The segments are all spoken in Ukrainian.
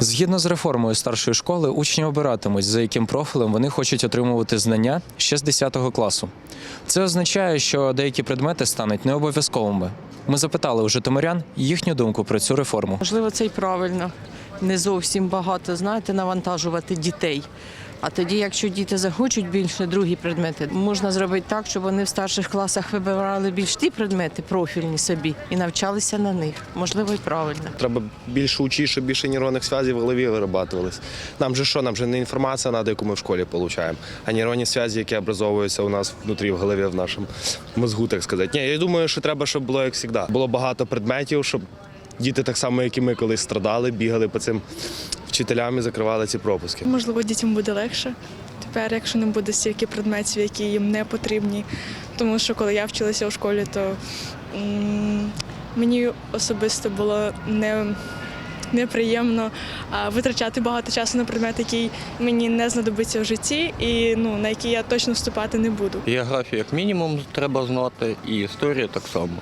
Згідно з реформою старшої школи, учні обиратимуть, за яким профілем вони хочуть отримувати знання ще з 10 класу. Це означає, що деякі предмети стануть не обов'язковими. Ми запитали у житомирян їхню думку про цю реформу. Можливо, це й правильно. Не зовсім багато, знаєте, навантажувати дітей. А тоді, якщо діти захочуть більше другі предмети, можна зробити так, щоб вони в старших класах вибирали більш ті предмети профільні собі і навчалися на них. Можливо, й правильно. Треба більше учити, щоб більше нейронних зв'язів в голові вирабатувались. Нам же що, нам же не інформація треба, яку ми в школі отримуємо, а нейронні зв'язки, які образовуються у нас внутрі в голові, в нашому мозгу, так сказати. Ні, я думаю, що треба, щоб було як завжди. Було багато предметів, щоб діти так само, як і ми колись страдали, бігали по цим вчителям і закривали ці пропуски. Можливо, дітям буде легше тепер, якщо не буде стільки предметів, які їм не потрібні. Тому що коли я вчилася у школі, то м, мені особисто було не, неприємно а, витрачати багато часу на предмет, який мені не знадобиться в житті, і ну, на який я точно вступати не буду. Географію як мінімум треба знати, і історію так само.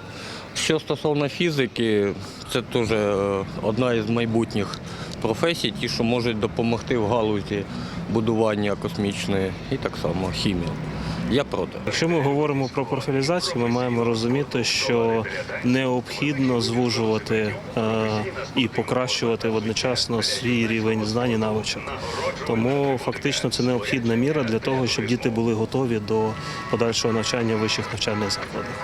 Що стосовно фізики, це теж е, одна із майбутніх професій, ті, що можуть допомогти в галузі будування космічної і так само хімія. Я проти. Якщо ми говоримо про профілізацію, ми маємо розуміти, що необхідно звужувати е, і покращувати одночасно свій рівень знань і навичок. Тому фактично це необхідна міра для того, щоб діти були готові до подальшого навчання в вищих навчальних закладах.